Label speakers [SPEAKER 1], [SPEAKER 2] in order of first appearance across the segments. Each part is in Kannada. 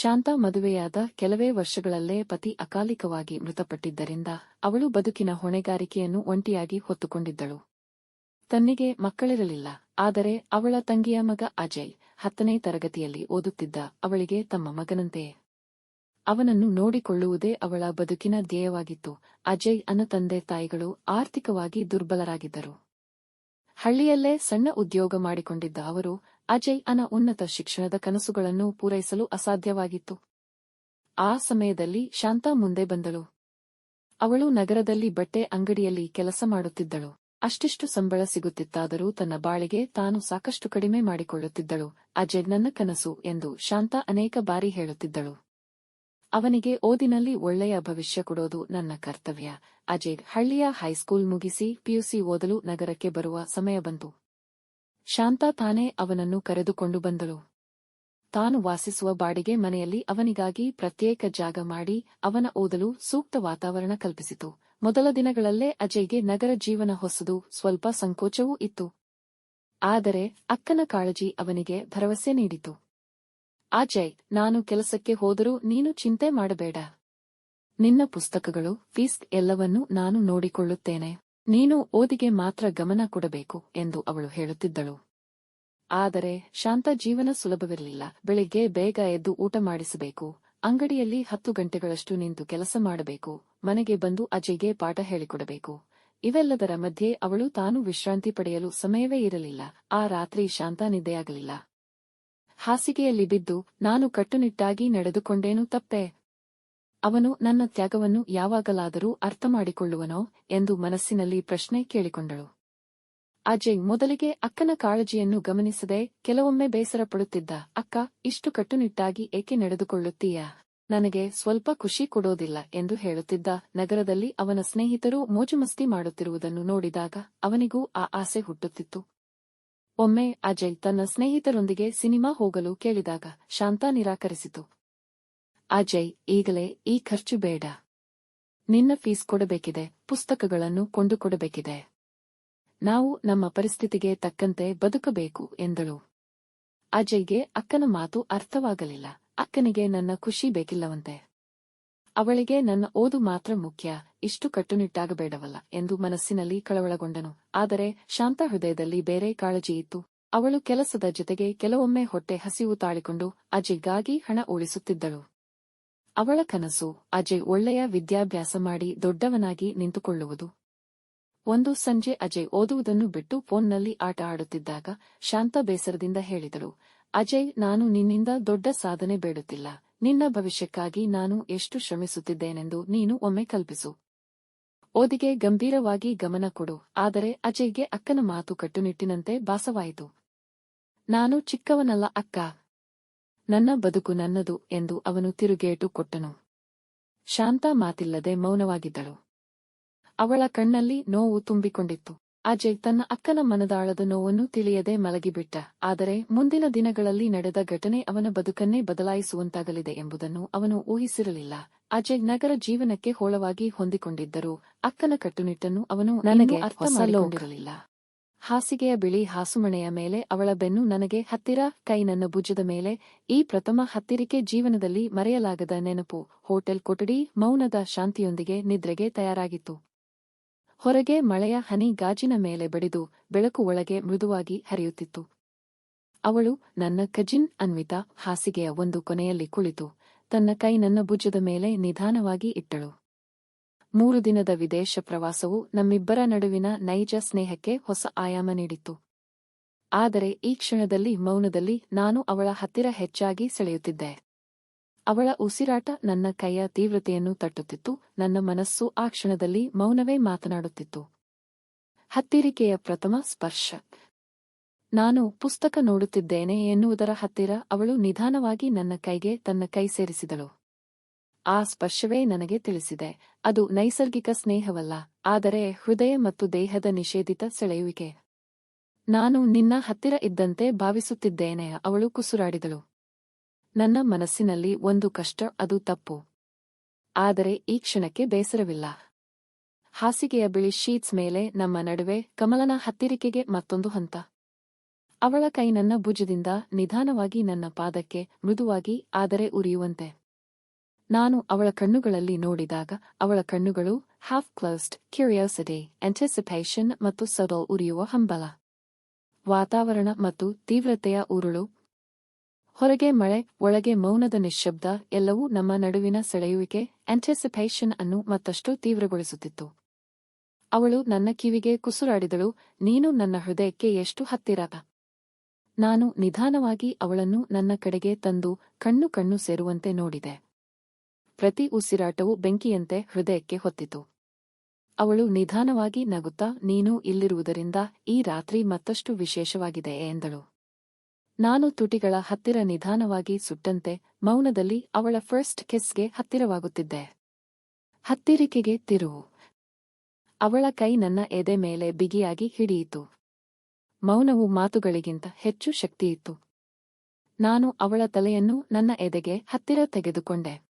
[SPEAKER 1] ಶಾಂತ ಮದುವೆಯಾದ ಕೆಲವೇ ವರ್ಷಗಳಲ್ಲೇ ಪತಿ ಅಕಾಲಿಕವಾಗಿ ಮೃತಪಟ್ಟಿದ್ದರಿಂದ ಅವಳು ಬದುಕಿನ ಹೊಣೆಗಾರಿಕೆಯನ್ನು ಒಂಟಿಯಾಗಿ ಹೊತ್ತುಕೊಂಡಿದ್ದಳು. ತನ್ನಿಗೆ ಮಕ್ಕಳಿರಲಿಲ್ಲ, ಆದರೆ ಅವಳ ತಂಗಿಯ ಮಗ ಅಜಯ್ ಹತ್ತನೇ ತರಗತಿಯಲ್ಲಿ ಓದುತ್ತಿದ್ದ ಅವಳಿಗೆ ತಮ್ಮ ಮಗನಂತೆಯೇ ಅವನನ್ನು ನೋಡಿಕೊಳ್ಳುವುದೇ ಅವಳ ಬದುಕಿನ ಧ್ಯೇಯವಾಗಿತ್ತು. ಅಜಯ್ ಅನ್ನ ತಂದೆ ತಾಯಿಗಳು ಆರ್ಥಿಕವಾಗಿ ದುರ್ಬಲರಾಗಿದ್ದರು. ಹಳ್ಳಿಯಲ್ಲೇ ಸಣ್ಣ ಉದ್ಯೋಗ ಮಾಡಿಕೊಂಡಿದ್ದ ಅವರು ಅಜಯ್ ಅನ ಉನ್ನತ ಶಿಕ್ಷಣದ ಕನಸುಗಳನ್ನು ಪೂರೈಸಲು ಅಸಾಧ್ಯವಾಗಿತ್ತು. ಆ ಸಮಯದಲ್ಲಿ ಶಾಂತಾ ಮುಂದೆ ಬಂದಳು. ಅವಳು ನಗರದಲ್ಲಿ ಬಟ್ಟೆ ಅಂಗಡಿಯಲ್ಲಿ ಕೆಲಸ ಮಾಡುತ್ತಿದ್ದಳು. ಅಷ್ಟಿಷ್ಟು ಸಂಬಳ ಸಿಗುತ್ತಿತ್ತಾದರೂ ತನ್ನ ಬಾಳಿಗೆ ತಾನು ಸಾಕಷ್ಟು ಕಡಿಮೆ ಮಾಡಿಕೊಳ್ಳುತ್ತಿದ್ದಳು. ಅಜಯ್, ನನ್ನ ಕನಸು ಎಂದು ಶಾಂತಾ ಅನೇಕ ಬಾರಿ ಹೇಳುತ್ತಿದ್ದಳು. ಅವನಿಗೆ ಓದಿನಲ್ಲಿ ಒಳ್ಳೆಯ ಭವಿಷ್ಯ ಕೊಡೋದು ನನ್ನ ಕರ್ತವ್ಯ. ಅಜಯ್, ಹಳ್ಳಿಯ ಹೈಸ್ಕೂಲ್ ಮುಗಿಸಿ ಪಿಯುಸಿ ಓದಲು ನಗರಕ್ಕೆ ಬರುವ ಸಮಯ ಬಂತು. ಶಾಂತಾ ತಾನೇ ಅವನನ್ನು ಕರೆದುಕೊಂಡು ಬಂದಳು. ತಾನು ವಾಸಿಸುವ ಬಾಡಿಗೆ ಮನೆಯಲ್ಲಿ ಅವನಿಗಾಗಿ ಪ್ರತ್ಯೇಕ ಜಾಗ ಮಾಡಿ ಅವನ ಓದಲು ಸೂಕ್ತ ವಾತಾವರಣ ಕಲ್ಪಿಸಿತು. ಮೊದಲ ದಿನಗಳಲ್ಲೇ ಅಜಯ್ಗೆ ನಗರ ಜೀವನ ಹೊಸದು, ಸ್ವಲ್ಪ ಸಂಕೋಚವೂ ಇತ್ತು. ಆದರೆ ಅಕ್ಕನ ಕಾಳಜಿ ಅವನಿಗೆ ಭರವಸೆ ನೀಡಿತು. ಅಜಯ್, ನಾನು ಕೆಲಸಕ್ಕೆ ಹೋದರೂ ನೀನು ಚಿಂತೆ ಮಾಡಬೇಡ. ನಿನ್ನ ಪುಸ್ತಕಗಳು, ಫೀಸ್ ಎಲ್ಲವನ್ನೂ ನಾನು ನೋಡಿಕೊಳ್ಳುತ್ತೇನೆ. ನೀನು ಓದಿಗೆ ಮಾತ್ರ ಗಮನ ಕೊಡಬೇಕು ಎಂದು ಅವಳು ಹೇಳುತ್ತಿದ್ದಳು. ಆದರೆ ಶಾಂತ ಜೀವನ ಸುಲಭವಿರಲಿಲ್ಲ. ಬೆಳಿಗ್ಗೆ ಬೇಗ ಎದ್ದು ಊಟ ಮಾಡಿಸಬೇಕು. ಅಂಗಡಿಯಲ್ಲಿ ಹತ್ತು ಗಂಟೆಗಳಷ್ಟು ನಿಂತು ಕೆಲಸ ಮಾಡಬೇಕು. ಮನೆಗೆ ಬಂದು ಅಜಯ್ಗೆ ಪಾಠ ಹೇಳಿಕೊಡಬೇಕು. ಇವೆಲ್ಲದರ ಮಧ್ಯೆ ಅವಳು ತಾನು ವಿಶ್ರಾಂತಿ ಪಡೆಯಲು ಸಮಯವೇ ಇರಲಿಲ್ಲ. ಆ ರಾತ್ರಿ ಶಾಂತ ನಿದ್ದೆಯಾಗಲಿಲ್ಲ. ಹಾಸಿಗೆಯಲ್ಲಿ ಬಿದ್ದು, ನಾನು ಕಟ್ಟುನಿಟ್ಟಾಗಿ ನಡೆದುಕೊಂಡೇನು ತಪ್ಪೆ? ಅವನು ನನ್ನ ತ್ಯಾಗವನ್ನು ಯಾವಾಗಲಾದರೂ ಅರ್ಥ ಮಾಡಿಕೊಳ್ಳುವನೋ ಎಂದು ಮನಸ್ಸಿನಲ್ಲಿ ಪ್ರಶ್ನೆ ಕೇಳಿಕೊಂಡಳು. ಅಜಯ್ ಮೊದಲಿಗೆ ಅಕ್ಕನ ಕಾಳಜಿಯನ್ನು ಗಮನಿಸದೆ ಕೆಲವೊಮ್ಮೆ ಬೇಸರ ಪಡುತ್ತಿದ್ದ ಅಕ್ಕ, ಇಷ್ಟು ಕಟ್ಟುನಿಟ್ಟಾಗಿ ಏಕೆ ನಡೆದುಕೊಳ್ಳುತ್ತೀಯಾ? ನನಗೆ ಸ್ವಲ್ಪ ಖುಷಿ ಕೊಡೋದಿಲ್ಲ ಎಂದು ಹೇಳುತ್ತಿದ್ದ ನಗರದಲ್ಲಿ ಅವನ ಸ್ನೇಹಿತರು ಮೋಜುಮಸ್ತಿ ಮಾಡುತ್ತಿರುವುದನ್ನು ನೋಡಿದಾಗ ಅವನಿಗೂ ಆ ಆಸೆ ಹುಟ್ಟುತ್ತಿತ್ತು. ಒಮ್ಮೆ ಅಜಯ್ ತನ್ನ ಸ್ನೇಹಿತರೊಂದಿಗೆ ಸಿನಿಮಾ ಹೋಗಲು ಕೇಳಿದಾಗ ಶಾಂತಾ ನಿರಾಕರಿಸಿತು. ಅಜಯ್, ಈಗಲೇ ಈ ಖರ್ಚು ಬೇಡ. ನಿನ್ನ ಫೀಸ್ ಕೊಡಬೇಕಿದೆ, ಪುಸ್ತಕಗಳನ್ನು ಕೊಂಡುಕೊಡಬೇಕಿದೆ. ನಾವು ನಮ್ಮ ಪರಿಸ್ಥಿತಿಗೆ ತಕ್ಕಂತೆ ಬದುಕಬೇಕು, ಎಂದಳು. ಅಜಯ್ಗೆ ಅಕ್ಕನ ಮಾತು ಅರ್ಥವಾಗಲಿಲ್ಲ, ಅಕ್ಕನಿಗೆ ನನ್ನ ಖುಷಿ ಬೇಕಿಲ್ಲವಂತೆ. ಅವಳಿಗೆ ನನ್ನ ಓದು ಮಾತ್ರ ಮುಖ್ಯ, ಇಷ್ಟು ಕಟ್ಟುನಿಟ್ಟಾಗಬೇಡವಲ್ಲ, ಎಂದು ಮನಸ್ಸಿನಲ್ಲಿ ಕಳವಳಗೊಂಡನು. ಆದರೆ ಶಾಂತ ಹೃದಯದಲ್ಲಿ ಬೇರೆ ಕಾಳಜಿ ಇತ್ತು. ಅವಳು ಕೆಲಸದ ಜೊತೆಗೆ ಕೆಲವೊಮ್ಮೆ ಹೊಟ್ಟೆ ಹಸಿವು ತಾಳಿಕೊಂಡು ಅಜಯ್ಗಾಗಿ ಹಣ ಉಳಿಸುತ್ತಿದ್ದಳು. ಅವಳ ಕನಸು ಅಜಯ್ ಒಳ್ಳೆಯ ವಿದ್ಯಾಭ್ಯಾಸ ಮಾಡಿ ದೊಡ್ಡವನಾಗಿ ನಿಂತುಕೊಳ್ಳುವುದು. ಒಂದು ಸಂಜೆ ಅಜಯ್ ಓದುವುದನ್ನು ಬಿಟ್ಟು ಫೋನ್ನಲ್ಲಿ ಆಟ ಆಡುತ್ತಿದ್ದಾಗ ಶಾಂತ ಬೇಸರದಿಂದ ಹೇಳಿದಳು, ಅಜಯ್, ನಾನು ನಿನ್ನಿಂದ ದೊಡ್ಡ ಸಾಧನೆ ಬೇಡುತ್ತಿಲ್ಲ. ನಿನ್ನ ಭವಿಷ್ಯಕ್ಕಾಗಿ ನಾನು ಎಷ್ಟು ಶ್ರಮಿಸುತ್ತಿದ್ದೇನೆಂದು ನೀನು ಒಮ್ಮೆ ಕಲ್ಪಿಸು. ಓದಿಗೆ ಗಂಭೀರವಾಗಿ ಗಮನ ಕೊಡು. ಆದರೆ ಅಜಯ್ಗೆ ಅಕ್ಕನ ಮಾತು ಕಟ್ಟುನಿಟ್ಟಿನಂತೆ ಭಾಸವಾಯಿತು. ನಾನು ಚಿಕ್ಕವನಲ್ಲ ಅಕ್ಕ. ನನ್ನ ಬದುಕು ನನ್ನದು ಎಂದು ಅವನು ತಿರುಗೇಟು ಕೊಟ್ಟನು. ಶಾಂತ ಮಾತಿಲ್ಲದೆ ಮೌನವಾಗಿದ್ದಳು. ಅವಳ ಕಣ್ಣಲ್ಲಿ ನೋವು ತುಂಬಿಕೊಂಡಿತ್ತು. ಅಜಯ್ ತನ್ನ ಅಕ್ಕನ ಮನದಾಳದ ನೋವನ್ನು ತಿಳಿಯದೆ ಮಲಗಿಬಿಟ್ಟ. ಆದರೆ ಮುಂದಿನ ದಿನಗಳಲ್ಲಿ ನಡೆದ ಘಟನೆ ಅವನ ಬದುಕನ್ನೇ ಬದಲಾಯಿಸುವಂತಾಗಲಿದೆ ಎಂಬುದನ್ನು ಅವನು ಊಹಿಸಿರಲಿಲ್ಲ. ಅಜಯ್ ನಗರ ಜೀವನಕ್ಕೆ ಹೋಳವಾಗಿ ಹೊಂದಿಕೊಂಡಿದ್ದರು ಅಕ್ಕನ ಕಟ್ಟುನಿಟ್ಟನ್ನು ಅವನು ನನಗೆ ಅರ್ಥ ಮಾಡಿಕೊಂಡಿರಲಿಲ್ಲ. ಹಾಸಿಗೆಯ ಬಿಳಿ ಹಾಸುಮಣೆಯ ಮೇಲೆ ಅವಳ ಬೆನ್ನು ನನಗೆ ಹತ್ತಿರ, ಕೈ ನನ್ನ ಭುಜದ ಮೇಲೆ, ಈ ಪ್ರಥಮ ಹತ್ತಿರಿಕೆ ಜೀವನದಲ್ಲಿ ಮರೆಯಲಾಗದ ನೆನಪು, ಹೋಟೆಲ್ ಕೊಠಡಿ, ಮೌನದ ಶಾಂತಿಯೊಂದಿಗೆ ನಿದ್ರೆಗೆ ತಯಾರಾಗಿತ್ತು. ಹೊರಗೆ ಮಳೆಯ ಹನಿ ಗಾಜಿನ ಮೇಲೆ ಬಡಿದು, ಬೆಳಕು ಒಳಗೆ ಮೃದುವಾಗಿ ಹರಿಯುತ್ತಿತ್ತು. ಅವಳು ನನ್ನ ಕಜಿನ್ ಅನ್ವಿತಾ, ಹಾಸಿಗೆಯ ಒಂದು ಕೊನೆಯಲ್ಲಿ ಕುಳಿತು, ತನ್ನ ಕೈ ನನ್ನ ಭುಜದ ಮೇಲೆ ನಿಧಾನವಾಗಿ ಇಟ್ಟಳು. ಮೂರು ದಿನದ ವಿದೇಶ ಪ್ರವಾಸವು ನಮ್ಮಿಬ್ಬರ ನಡುವಿನ ನೈಜ ಸ್ನೇಹಕ್ಕೆ ಹೊಸ ಆಯಾಮ ನೀಡಿತ್ತು. ಆದರೆ ಈ ಕ್ಷಣದಲ್ಲಿ ಮೌನದಲ್ಲಿ ನಾನು ಅವಳ ಹತ್ತಿರ ಹೆಚ್ಚಾಗಿ ಸೆಳೆಯುತ್ತಿದ್ದೆ. ಅವಳ ಉಸಿರಾಟ ನನ್ನ ಕೈಯ ತೀವ್ರತೆಯನ್ನು ತಟ್ಟುತ್ತಿತ್ತು, ನನ್ನ ಮನಸ್ಸು ಆ ಕ್ಷಣದಲ್ಲಿ ಮೌನವೇ ಮಾತನಾಡುತ್ತಿತ್ತು. ಹತ್ತಿರಿಕೆಯ ಪ್ರಥಮ ಸ್ಪರ್ಶ. ನಾನು ಪುಸ್ತಕ ನೋಡುತ್ತಿದ್ದೇನೆ ಎನ್ನುವುದರ ಹತ್ತಿರ ಅವಳು ನಿಧಾನವಾಗಿ ನನ್ನ ಕೈಗೆ ತನ್ನ ಕೈ ಸೇರಿಸಿದಳು. ಆ ಸ್ಪರ್ಶವೇ ನನಗೆ ತಿಳಿಸಿದೆ. ಅದು ನೈಸರ್ಗಿಕ ಸ್ನೇಹವಲ್ಲ, ಆದರೆ ಹೃದಯ ಮತ್ತು ದೇಹದ ನಿಷೇಧಿತ ಸೆಳೆಯುವಿಕೆ. ನಾನು ನಿನ್ನ ಹತ್ತಿರ ಇದ್ದಂತೆ ಭಾವಿಸುತ್ತಿದ್ದೇನೆ, ಅವಳು ಕುಸುರಾಡಿದಳು. ನನ್ನ ಮನಸ್ಸಿನಲ್ಲಿ ಒಂದು ಕಷ್ಟ, ಅದು ತಪ್ಪು. ಆದರೆ ಈ ಕ್ಷಣಕ್ಕೆ ಬೇಸರವಿಲ್ಲ. ಹಾಸಿಗೆಯ ಬಿಳಿ ಶೀಟ್ಸ್ ಮೇಲೆ ನಮ್ಮ ನಡುವೆ ಕಮಲನ ಹತ್ತಿರಿಕೆಗೆ ಮತ್ತೊಂದು ಹಂತ. ಅವಳ ಕೈ ನನ್ನ ಭುಜದಿಂದ ನಿಧಾನವಾಗಿ ನನ್ನ ಪಾದಕ್ಕೆ ಮೃದುವಾಗಿ ಆದರೆ ಉರಿಯುವಂತೆ. ನಾನು ಅವಳ ಕಣ್ಣುಗಳಲ್ಲಿ ನೋಡಿದಾಗ ಅವಳ ಕಣ್ಣುಗಳು ಹಾಫ್ ಕ್ಲೋಸ್ಡ್ ಕ್ಯೂರಿಯಾಸಿಟಿ ಆಂಟಿಸಿಪೇಷನ್ ಮತ್ತು ಸಡಲ್ ಉರಿಯುವ ಹಂಬಲ. ವಾತಾವರಣ ಮತ್ತು ತೀವ್ರತೆಯ ಉರುಳು. ಹೊರಗೆ ಮಳೆ, ಒಳಗೆ ಮೌನದ ನಿಶ್ಶಬ್ದ, ಎಲ್ಲವೂ ನಮ್ಮ ನಡುವಿನ ಸೆಳೆಯುವಿಕೆ ಆಂಟಿಸಿಪೇಷನ್ ಅನ್ನು ಮತ್ತಷ್ಟು ತೀವ್ರಗೊಳಿಸುತ್ತಿತ್ತು. ಅವಳು ನನ್ನ ಕಿವಿಗೆ ಕುಸುರಾಡಿದಳು, ನೀನು ನನ್ನ ಹೃದಯಕ್ಕೆ ಎಷ್ಟು ಹತ್ತಿರ ನಾನು ನಿಧಾನವಾಗಿ ಅವಳನ್ನು ನನ್ನ ಕಡೆಗೆ ತಂದು ಕಣ್ಣು ಕಣ್ಣು ಸೇರುವಂತೆ ನೋಡಿದೆ. ಪ್ರತಿ ಉಸಿರಾಟವೂ ಬೆಂಕಿಯಂತೆ ಹೃದಯಕ್ಕೆ ಹೊತ್ತಿತು. ಅವಳು ನಿಧಾನವಾಗಿ ನಗುತ್ತಾ, ನೀನು ಇಲ್ಲಿರುವುದರಿಂದ ಈ ರಾತ್ರಿ ಮತ್ತಷ್ಟು ವಿಶೇಷವಾಗಿದೆ ಎಂದಳು. ನಾನು ತುಟಿಗಳ ಹತ್ತಿರ ನಿಧಾನವಾಗಿ ಸುಟ್ಟಂತೆ ಮೌನದಲ್ಲಿ ಅವಳ ಫಸ್ಟ್ ಕಿಸ್ಗೆ ಹತ್ತಿರವಾಗುತ್ತಿದ್ದೆ. ಹತ್ತಿರಿಕೆಗೆ ತಿರುವು. ಅವಳ ಕೈ ನನ್ನ ಎದೆ ಮೇಲೆ ಬಿಗಿಯಾಗಿ ಹಿಡಿಯಿತು. ಮೌನವು ಮಾತುಗಳಿಗಿಂತ ಹೆಚ್ಚು ಶಕ್ತಿಯಿತ್ತು. ನಾನು ಅವಳ ತಲೆಯನ್ನು ನನ್ನ ಎದೆಗೆ ಹತ್ತಿರ ತೆಗೆದುಕೊಂಡೆ.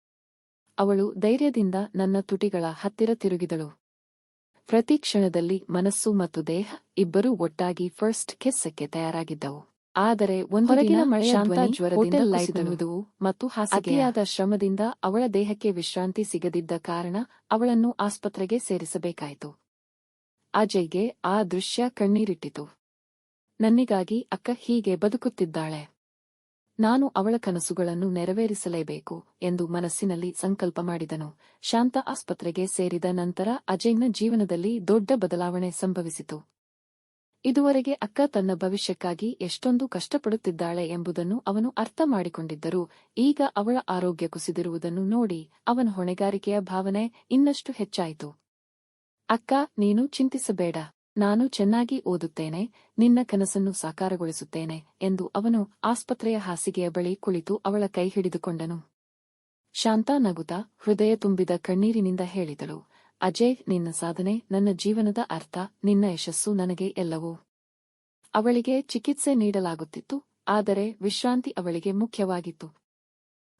[SPEAKER 1] ಅವಳು ಧೈರ್ಯದಿಂದ ನನ್ನ ತುಟಿಗಳ ಹತ್ತಿರ ತಿರುಗಿದಳು. ಪ್ರತಿ ಕ್ಷಣದಲ್ಲಿ ಮನಸ್ಸು ಮತ್ತು ದೇಹ ಇಬ್ಬರೂ ಒಟ್ಟಾಗಿ ಫಸ್ಟ್ ಕೆಸ್ಸಕ್ಕೆ ತಯಾರಾಗಿದ್ದವು. ಆದರೆ ಒಂದು ಜ್ವರದಿಂದ ಮತ್ತು ಅತಿಯಾದ ಶ್ರಮದಿಂದ ಅವಳ ದೇಹಕ್ಕೆ ವಿಶ್ರಾಂತಿ ಸಿಗದಿದ್ದ ಕಾರಣ ಅವಳನ್ನು ಆಸ್ಪತ್ರೆಗೆ ಸೇರಿಸಬೇಕಾಯಿತು. ಅಜಯ್ಗೆ ಆ ದೃಶ್ಯ ಕಣ್ಣೀರಿಟ್ಟಿತು. ನನ್ನಿಗಾಗಿ ಅಕ್ಕ ಹೀಗೆ ಬದುಕುತ್ತಿದ್ದಾಳೆ. ನಾನು ಅವಳ ಕನಸುಗಳನ್ನು ನೆರವೇರಿಸಲೇಬೇಕು ಎಂದು ಮನಸ್ಸಿನಲ್ಲಿ ಸಂಕಲ್ಪ ಮಾಡಿದನು. ಶಾಂತ ಆಸ್ಪತ್ರೆಗೆ ಸೇರಿದ ನಂತರ ಅಜಯ್ನ ಜೀವನದಲ್ಲಿ ದೊಡ್ಡ ಬದಲಾವಣೆ ಸಂಭವಿಸಿತು. ಇದುವರೆಗೆ ಅಕ್ಕ ತನ್ನ ಭವಿಷ್ಯಕ್ಕಾಗಿ ಎಷ್ಟೊಂದು ಕಷ್ಟಪಡುತ್ತಿದ್ದಾಳೆ ಎಂಬುದನ್ನು ಅವನು ಅರ್ಥ ಮಾಡಿಕೊಂಡಿದ್ದರೂ. ಈಗ ಅವಳ ಆರೋಗ್ಯ ಕುಸಿದಿರುವುದನ್ನು ನೋಡಿ ಅವನ ಹೊಣೆಗಾರಿಕೆಯ ಭಾವನೆ ಇನ್ನಷ್ಟು ಹೆಚ್ಚಾಯಿತು. ಅಕ್ಕ, ನೀನು ಚಿಂತಿಸಬೇಡ. ನಾನು ಚೆನ್ನಾಗಿ ಓದುತ್ತೇನೆ, ನಿನ್ನ ಕನಸನ್ನು ಸಾಕಾರಗೊಳಿಸುತ್ತೇನೆ ಎಂದು ಅವನು ಆಸ್ಪತ್ರೆಯ ಹಾಸಿಗೆಯ ಬಳಿ ಕುಳಿತು ಅವಳ ಕೈ ಹಿಡಿದುಕೊಂಡನು. ಶಾಂತಾ ನಗುತ್ತಾ ಹೃದಯ ತುಂಬಿದ ಕಣ್ಣೀರಿನಿಂದ ಹೇಳಿದಳು, ಅಜಯ್, ನಿನ್ನ ಸಾಧನೆ, ನನ್ನ ಜೀವನದ ಅರ್ಥ, ನಿನ್ನ ಯಶಸ್ಸು ನನಗೆ ಎಲ್ಲವೂ. ಅವಳಿಗೆ ಚಿಕಿತ್ಸೆ ನೀಡಲಾಗುತ್ತಿತ್ತು, ಆದರೆ ವಿಶ್ರಾಂತಿ ಅವಳಿಗೆ ಮುಖ್ಯವಾಗಿತ್ತು.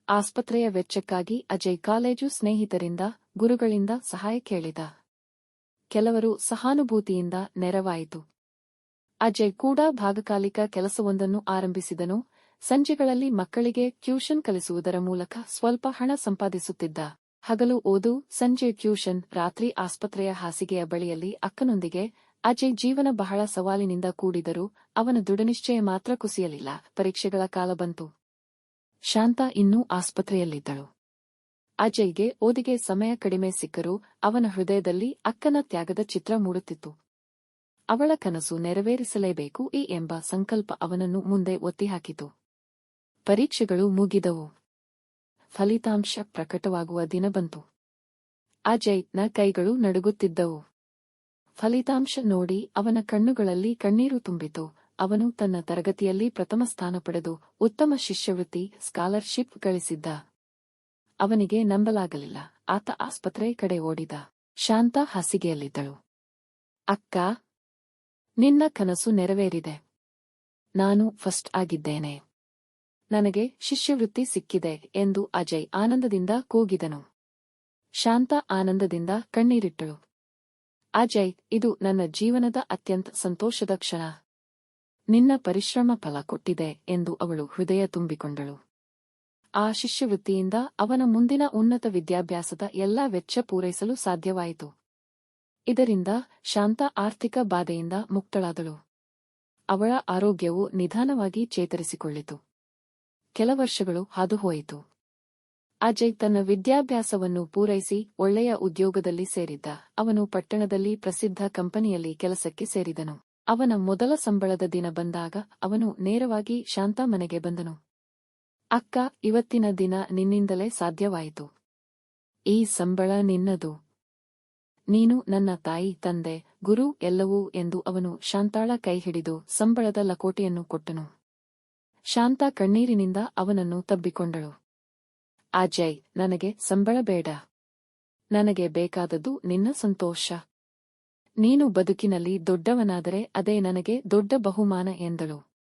[SPEAKER 1] ಆಸ್ಪತ್ರೆಯ ವೆಚ್ಚಕ್ಕಾಗಿ ಅಜಯ್ ಕಾಲೇಜು ಸ್ನೇಹಿತರಿಂದ, ಗುರುಗಳಿಂದ ಸಹಾಯ ಕೇಳಿದ. ಕೆಲವರು ಸಹಾನುಭೂತಿಯಿಂದ ನೆರವಾಯಿತು. ಅಜಯ್ ಕೂಡ ಭಾಗಕಾಲಿಕ ಕೆಲಸವೊಂದನ್ನು ಆರಂಭಿಸಿದನು. ಸಂಜೆಗಳಲ್ಲಿ ಮಕ್ಕಳಿಗೆ ಟ್ಯೂಷನ್ ಕಲಿಸುವುದರ ಮೂಲಕ ಸ್ವಲ್ಪ ಹಣ ಸಂಪಾದಿಸುತ್ತಿದ್ದ. ಹಗಲು ಓದು, ಸಂಜೆ ಟ್ಯೂಷನ್, ರಾತ್ರಿ ಆಸ್ಪತ್ರೆಯ ಹಾಸಿಗೆಯ ಬಳಿಯಲ್ಲಿ ಅಕ್ಕನೊಂದಿಗೆ ಅಜಯ್ ಜೀವನ ಬಹಳ ಸವಾಲಿನಿಂದ ಕೂಡಿದರೂ ಅವನ ದೃಢನಿಶ್ಚಯ ಮಾತ್ರ ಕುಸಿಯಲಿಲ್ಲ. ಪರೀಕ್ಷೆಗಳ ಕಾಲ ಬಂತು. ಶಾಂತ ಇನ್ನೂ ಆಸ್ಪತ್ರೆಯಲ್ಲಿದ್ದಳು. ಅಜಯ್ಗೆ ಓದಿಗೆ ಸಮಯ ಕಡಿಮೆ ಸಿಕ್ಕರೂ ಅವನ ಹೃದಯದಲ್ಲಿ ಅಕ್ಕನ ತ್ಯಾಗದ ಚಿತ್ರ ಮೂಡುತ್ತಿತ್ತು. ಅವಳ ಕನಸು ನೆರವೇರಿಸಲೇಬೇಕು ಈ ಎಂಬ ಸಂಕಲ್ಪ ಅವನನ್ನು ಮುಂದೆ ಒತ್ತಿಹಾಕಿತು. ಪರೀಕ್ಷೆಗಳು ಮುಗಿದವು. ಫಲಿತಾಂಶ ಪ್ರಕಟವಾಗುವ ದಿನ ಬಂತು. ಅಜಯ್ನ ಕೈಗಳು ನಡುಗುತ್ತಿದ್ದವು. ಫಲಿತಾಂಶ ನೋಡಿ ಅವನ ಕಣ್ಣುಗಳಲ್ಲಿ ಕಣ್ಣೀರು ತುಂಬಿತು. ಅವನು ತನ್ನ ತರಗತಿಯಲ್ಲಿ ಪ್ರಥಮ ಸ್ಥಾನ ಪಡೆದು ಉತ್ತಮ ಶಿಷ್ಯವೃತ್ತಿ ಸ್ಕಾಲರ್ಶಿಪ್ ಗಳಿಸಿದ್ದ. ಅವನಿಗೆ ನಂಬಲಾಗಲಿಲ್ಲ. ಆತ ಆಸ್ಪತ್ರೆ ಕಡೆ ಓಡಿದ. ಶಾಂತ ಹಾಸಿಗೆಯಲ್ಲಿದ್ದಳು. ಅಕ್ಕ, ನಿನ್ನ ಕನಸು ನೆರವೇರಿದೆ. ನಾನು ಫಸ್ಟ್ ಆಗಿದ್ದೇನೆ. ನನಗೆ ಶಿಷ್ಯವೃತ್ತಿ ಸಿಕ್ಕಿದೆ ಎಂದು ಅಜಯ್ ಆನಂದದಿಂದ ಕೂಗಿದನು. ಶಾಂತ ಆನಂದದಿಂದ ಕಣ್ಣೀರಿಟ್ಟಳು. ಅಜಯ್, ಇದು ನನ್ನ ಜೀವನದ ಅತ್ಯಂತ ಸಂತೋಷದ ಕ್ಷಣ. ನಿನ್ನ ಪರಿಶ್ರಮ ಫಲ ಕೊಟ್ಟಿದೆ ಎಂದು ಅವಳು ಹೃದಯ ತುಂಬಿಕೊಂಡಳು. ಆ ಶಿಷ್ಯವೃತ್ತಿಯಿಂದ ಅವನ ಮುಂದಿನ ಉನ್ನತ ವಿದ್ಯಾಭ್ಯಾಸದ ಎಲ್ಲಾ ವೆಚ್ಚ ಪೂರೈಸಲು ಸಾಧ್ಯವಾಯಿತು. ಇದರಿಂದ ಶಾಂತ ಆರ್ಥಿಕ ಬಾಧೆಯಿಂದ ಮುಕ್ತಳಾದಳು. ಅವಳ ಆರೋಗ್ಯವು ನಿಧಾನವಾಗಿ ಚೇತರಿಸಿಕೊಳ್ಳಿತು. ಕೆಲ ವರ್ಷಗಳು ಹಾದುಹೋಯಿತು. ಅಜಯ್ ತನ್ನ ವಿದ್ಯಾಭ್ಯಾಸವನ್ನು ಪೂರೈಸಿ ಒಳ್ಳೆಯ ಉದ್ಯೋಗದಲ್ಲಿ ಸೇರಿದ್ದ. ಅವನು ಪಟ್ಟಣದಲ್ಲಿ ಪ್ರಸಿದ್ಧ ಕಂಪನಿಯಲ್ಲಿ ಕೆಲಸಕ್ಕೆ ಸೇರಿದನು. ಅವನ ಮೊದಲ ಸಂಬಳದ ದಿನ ಬಂದಾಗ ಅವನು ನೇರವಾಗಿ ಶಾಂತ ಮನೆಗೆ ಬಂದನು. ಅಕ್ಕ, ಇವತ್ತಿನ ದಿನ ನಿನ್ನಿಂದಲೇ ಸಾಧ್ಯವಾಯಿತು. ಈ ಸಂಬಳ ನಿನ್ನದು. ನೀನು ನನ್ನ ತಾಯಿ, ತಂದೆ, ಗುರು ಎಲ್ಲವೂ ಎಂದು ಅವನು ಶಾಂತಾಳ ಕೈ ಹಿಡಿದು ಸಂಬಳದ ಲಕೋಟೆಯನ್ನು ಕೊಟ್ಟನು. ಶಾಂತ ಕಣ್ಣೀರಿನಿಂದ ಅವನನ್ನು ತಬ್ಬಿಕೊಂಡಳು. ಅಜಯ್, ನನಗೆ ಸಂಬಳ ಬೇಡ. ನನಗೆ ಬೇಕಾದದ್ದು ನಿನ್ನ ಸಂತೋಷ. ನೀನು ಬದುಕಿನಲ್ಲಿ ದೊಡ್ಡವನಾದರೆ ಅದೇ ನನಗೆ ದೊಡ್ಡ ಬಹುಮಾನ ಎಂದಳು.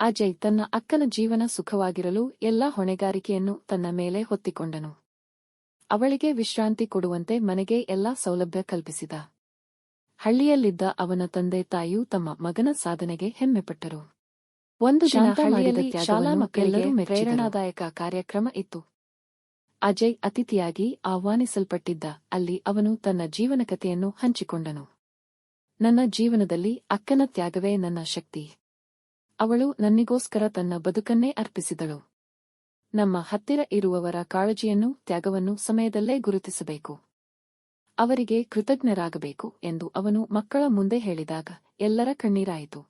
[SPEAKER 1] ಅಜಯ್ ತನ್ನ ಅಕ್ಕನ ಜೀವನ ಸುಖವಾಗಿರಲು ಎಲ್ಲಾ ಹೊಣೆಗಾರಿಕೆಯನ್ನು ತನ್ನ ಮೇಲೆ ಹೊತ್ತಿಕೊಂಡನು. ಅವಳಿಗೆ ವಿಶ್ರಾಂತಿ ಕೊಡುವಂತೆ ಮನೆಗೆ ಎಲ್ಲಾ ಸೌಲಭ್ಯ ಕಲ್ಪಿಸಿದ. ಹಳ್ಳಿಯಲ್ಲಿದ್ದ ಅವನ ತಂದೆ ತಾಯಿಯೂ ತಮ್ಮ ಮಗನ ಸಾಧನೆಗೆ ಹೆಮ್ಮೆಪಟ್ಟರು. ಒಂದು ಶಾಲಾ ಮಕ್ಕಳೆಲ್ಲರೂ ಪ್ರೇರಣಾದಾಯಕ ಕಾರ್ಯಕ್ರಮ ಇತ್ತು. ಅಜಯ್ ಅತಿಥಿಯಾಗಿ ಆಹ್ವಾನಿಸಲ್ಪಟ್ಟಿದ್ದ ಅಲ್ಲಿ ಅವನು ತನ್ನ ಜೀವನ ಕಥೆಯನ್ನು ಹಂಚಿಕೊಂಡನು. ನನ್ನ ಜೀವನದಲ್ಲಿ ಅಕ್ಕನ ತ್ಯಾಗವೇ ನನ್ನ ಶಕ್ತಿ. ಅವಳು ನನ್ನಿಗೋಸ್ಕರ ತನ್ನ ಬದುಕನ್ನೇ ಅರ್ಪಿಸಿದಳು. ನಮ್ಮ ಹತ್ತಿರ ಇರುವವರ ಕಾಳಜಿಯನ್ನು, ತ್ಯಾಗವನ್ನು ಸಮಯದಲ್ಲೇ ಗುರುತಿಸಬೇಕು. ಅವರಿಗೆ ಕೃತಜ್ಞರಾಗಬೇಕು ಎಂದು ಅವನು ಮಕ್ಕಳ ಮುಂದೆ ಹೇಳಿದಾಗ ಎಲ್ಲರ ಕಣ್ಣೀರಾಯಿತು.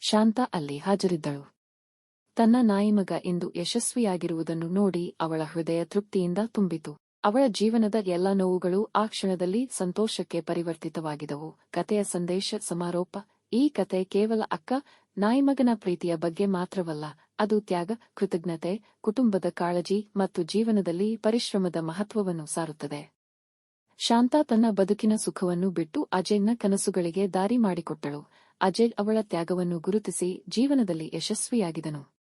[SPEAKER 1] ಶಾಂತ ಅಲ್ಲಿ ಹಾಜರಿದ್ದಳು. ತನ್ನ ನಾಯಿಮಗ ಇಂದು ಯಶಸ್ವಿಯಾಗಿರುವುದನ್ನು ನೋಡಿ ಅವಳ ಹೃದಯ ತೃಪ್ತಿಯಿಂದ ತುಂಬಿತು. ಅವಳ ಜೀವನದ ಎಲ್ಲ ನೋವುಗಳು ಆ ಕ್ಷಣದಲ್ಲಿ ಸಂತೋಷಕ್ಕೆ ಪರಿವರ್ತಿತವಾಗಿದವು. ಕತೆಯ ಸಂದೇಶ, ಸಮಾರೋಪ, ಈ ಕತೆ ಕೇವಲ ಅಕ್ಕ ನಾಯಿಮಗನ ಪ್ರೀತಿಯ ಬಗ್ಗೆ ಮಾತ್ರವಲ್ಲ, ಅದು ತ್ಯಾಗ, ಕೃತಜ್ಞತೆ, ಕುಟುಂಬದ ಕಾಳಜಿ ಮತ್ತು ಜೀವನದಲ್ಲಿ ಪರಿಶ್ರಮದ ಮಹತ್ವವನ್ನು ಸಾರುತ್ತದೆ. ಶಾಂತಾ ತನ್ನ ಬದುಕಿನ ಸುಖವನ್ನು ಬಿಟ್ಟು ಅಜಯ್ನ ಕನಸುಗಳಿಗೆ ದಾರಿ ಮಾಡಿಕೊಟ್ಟಳು. ಅಜಯ್ ಅವಳ ತ್ಯಾಗವನ್ನು ಗುರುತಿಸಿ ಜೀವನದಲ್ಲಿ ಯಶಸ್ವಿಯಾಗಿದನು.